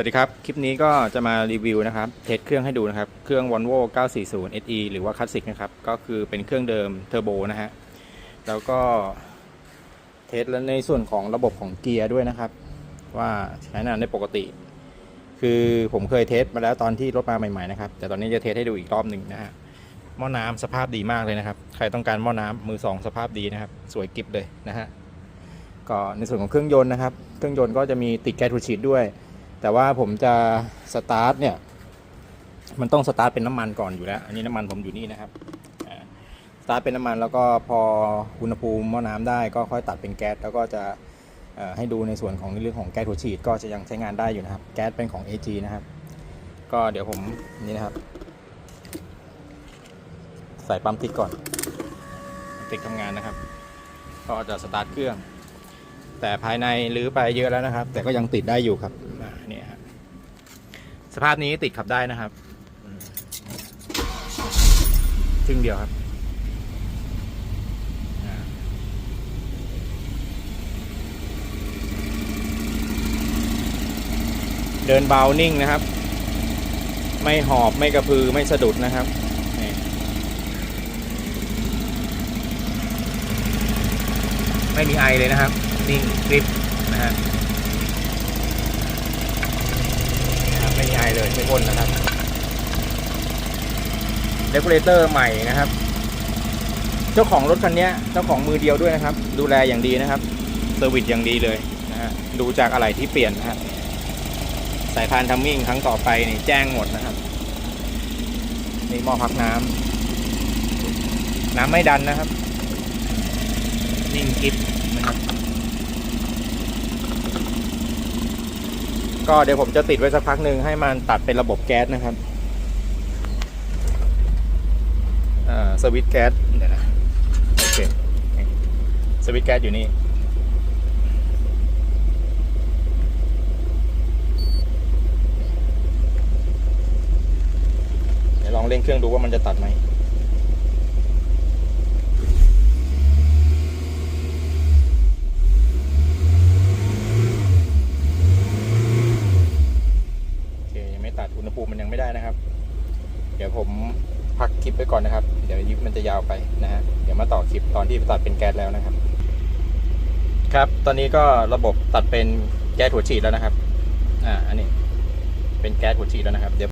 สวัสดีครับ คลิปนี้ก็จะมารีวิวนะครับ เทสเครื่องให้ดูนะครับ เครื่อง Volvo 940 SE หรือว่าคลาสสิกนะครับ ก็คือเป็นเครื่องเดิมเทอร์โบนะฮะ แล้วก็เทสแล้วในส่วนของระบบของเกียร์ด้วยนะครับ ว่าใช้งานได้ปกติ คือผมเคยเทสมาแล้วตอนที่รถมาใหม่ๆนะครับ แต่ตอนนี้จะเทสให้ดูอีกรอบหนึ่งนะฮะ หม้อน้ำสภาพดีมากเลยนะครับ ใครต้องการหม้อน้ำมือสองสภาพดีนะครับ สวยกริบเลยนะฮะ ก็ในส่วนของเครื่องยนต์นะครับ เครื่องยนต์ก็จะมีติดแก๊สทูชีดด้วย แต่ว่าผมจะสตาร์ทเนี่ย มันต้องสตาร์ทเป็นน้ำมันก่อนอยู่แล้ว อันนี้น้ำมันผมอยู่นี่นะครับสตาร์ทเป็นน้ำมันแล้วก็พออุณหภูมิหม้อน้ำได้ก็ค่อยตัดเป็นแก๊สแล้วก็จะให้ดูในส่วนของเรื่องของแก๊สหัวฉีดก็จะยังใช้งานได้อยู่นะครับ แก๊สเป็นของ AG นะครับ ก็เดี๋ยวผมนี่นะครับ ใส่ปั๊มติดก่อนติดทำงานนะครับ ก็จะสตาร์ทเครื่อง แต่ภายในรื้อไปเยอะแล้วนะครับ แต่ก็ยังติดได้อยู่ครับ สภาพนี้ติดขับได้นะครับครึ่งเดียวครับเดินเบานิ่งนะครับ ไม่หอบไม่กระพือไม่สะดุดนะครับไม่มีไอเลยนะครับ นิ่งกริปนะฮะนะครับ ไม่มีไอเลยไม่พ่นนะครับเ e กูเลเตอร์ใหม่นะครับ เจ้าของรถคันนี้เจ้าของมือเดียวด้วยนะครับ ดูแลอย่างดีนะครับเซอร์วิสอย่างดีเลยนะฮะดูจากอะไรที่เปลี่ยนนะฮะสายพานทัมมิ่งครั้งต่อไปนี่แจ้งหมดนะครับนี่หม้อพักน้ำน้ำไม่ดันนะครับ นิ่งกริปนะครับ ก็เดี๋ยวผมจะติดไว้สักพักหนึ่งให้มันตัดเป็นระบบแก๊สนะครับอ่าสวิตช์แก๊สเดี๋ยวนะโอเคสวิตช์แก๊สอยู่นี่เดี๋ยวลองเร่งเครื่องดูว่ามันจะตัดไหม โอเคยังไม่ตัดอุณหภูมิมัน ยังไม่ได้นะครับ เดี๋ยวผมพักคลิปไปก่อนนะครับ เดี๋ยวยิปมันจะยาวไปนะฮะเดี๋ยวมาต่อคลิปตอนที่ตัดเป็นแก๊สแล้วนะครับ ครับ ตอนนี้ก็ระบบตัดเป็นแก๊สหัวฉีดแล้วนะครับ อ่า อันนี้เป็นแก๊สหัวฉีดแล้วนะครับ เดี๋ยว